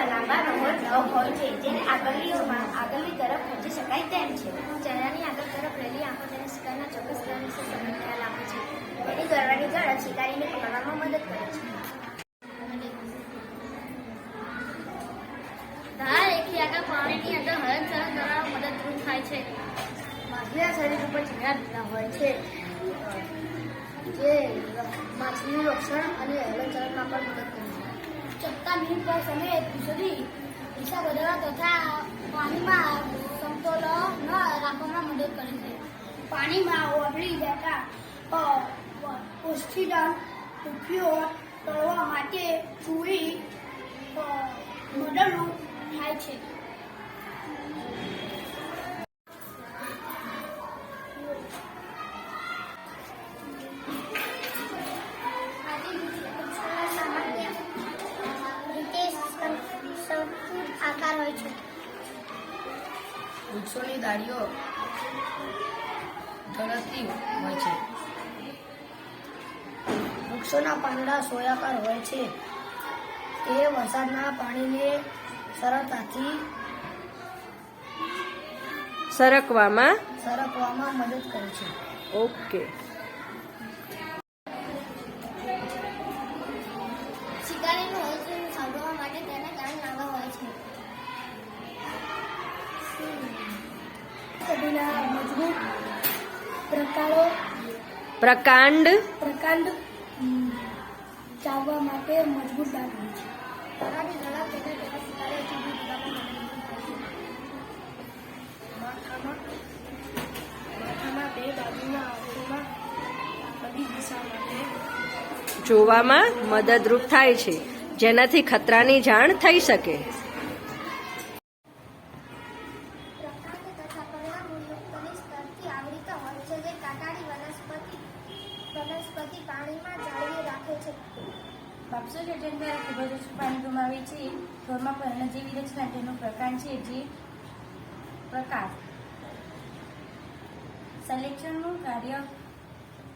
ચહેરામાં લાંબા નહોર નખ હોય છે. જેને આગળીઓમાં આગળની તરફ ખેંચી શકાય તેમ છે. ચહેરાની આગળ તરફ રહેલી આંખો તેને શિકારના ચોક્કસ સ્થળ વિશે સમજ ખ્યાલ આપે છે. તેની દોરવાની ઝડપ શિકારીને પકડવામાં મદદ કરે છે. ધાર એકલી આગળ પાણીની અંદર હલનચલન કરવામાં મદદરૂપ થાય છે. માછલીના શરીર ઉપર ચહેરા ભીના હોય છે. જે માછલીનું રક્ષણ અને હલનચલનમાં પણ મદદ કરે ચપટા મિનિટ પર સમય સુધી દિશા બદલવા તથા પાણીમાં સમતોલ ન રાખવામાં મદદ કરે છે. પાણીમાં ઓગળી જતા પુષ્ટિદાન ઉપયોગ કરવા માટે ચૂરી મદદરૂપ થાય છે. હોય છે. વૃક્ષોની ડાળીઓ ઢળકતી હોય છે. વૃક્ષોના પાંદડા સોયાકાર હોય છે. તે વરસાદના પાણીને સરળતાથી સરકવામાં સરકવામાં મદદ કરે છે. ઓકે. કબીલા મજબૂત પ્રકારો પ્રકાંડ. પ્રકાંડ ચાવવા માટે મજબૂત દાંત હોય છે. જોવામાં મદદરૂપ થાય છે. જેનાથી ખતરાની જાણ થઈ શકે. વનસ્પતિ પાણીમાં જાળવી રાખે છે. બાપસોજન દ્વારા ખૂબ જ ઓછું પાણી ગુમાવે છે ઘરમાં પર્ણજીવી રચના તેનો પ્રકાર છે જે પ્રકાશ સલેક્શનનું કાર્ય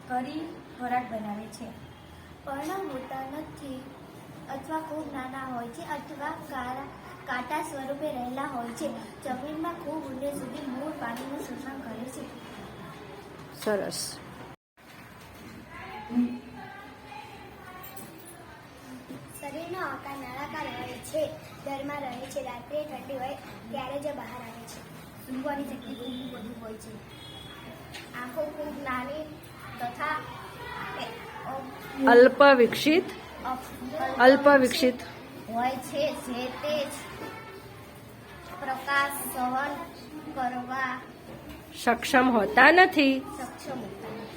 કરી ખોરાક બનાવે છે. પર્ણ મોટા નથી અથવા ખૂબ નાના હોય છે અથવા કાળા કાંટા સ્વરૂપે રહેલા હોય છે. જમીનમાં ખૂબ ઊંડે સુધી મૂળ પાણીનું શોષણ કરે છે. સરસ. શરીરનો આકાર નળાકાર હોય છે ઘરમાં રહે છે રાત્રે ઠંડી હોય ત્યારે જ બહાર આવે છે. સૂંઘવાની શક્તિ ખૂબ વધુ હોય છે. આંખો ખૂબ નાની તથા અલ્પ વિકસિત અલ્પ વિકસિત. હોય છે જે તે પ્રકાશ સહન કરવા સક્ષમ હોતા નથી. સક્ષમ હોતા નથી.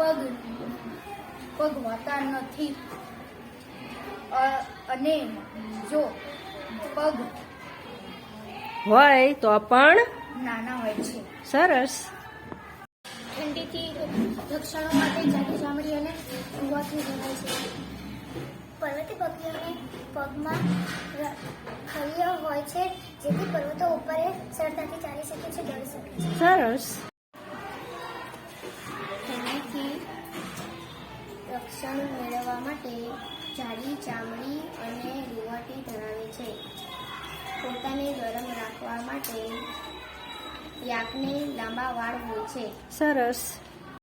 પગ પગ હોતા નથી. અને જો પગ હોય તો પણ નાના હોય છે. સરસ. ઠંડીથી રક્ષણો માટે જાડી ચામડી અને કુવાથી જણાય છે. પર્વતી પક્ષીઓને પગમાં ખલીઓ હોય છે જેથી પર્વતો ઉપર સરળતાથી ચાલી શકે છે દોડી શકે છે. સરસ. રક્ષણ મેળવવા માટે જાડી, ચામડી અને રૂવાટી ધરાવે છે. પોતાને ગરમ રાખવા માટે યાકને લાંબા વાળ હોય છે. સરસ.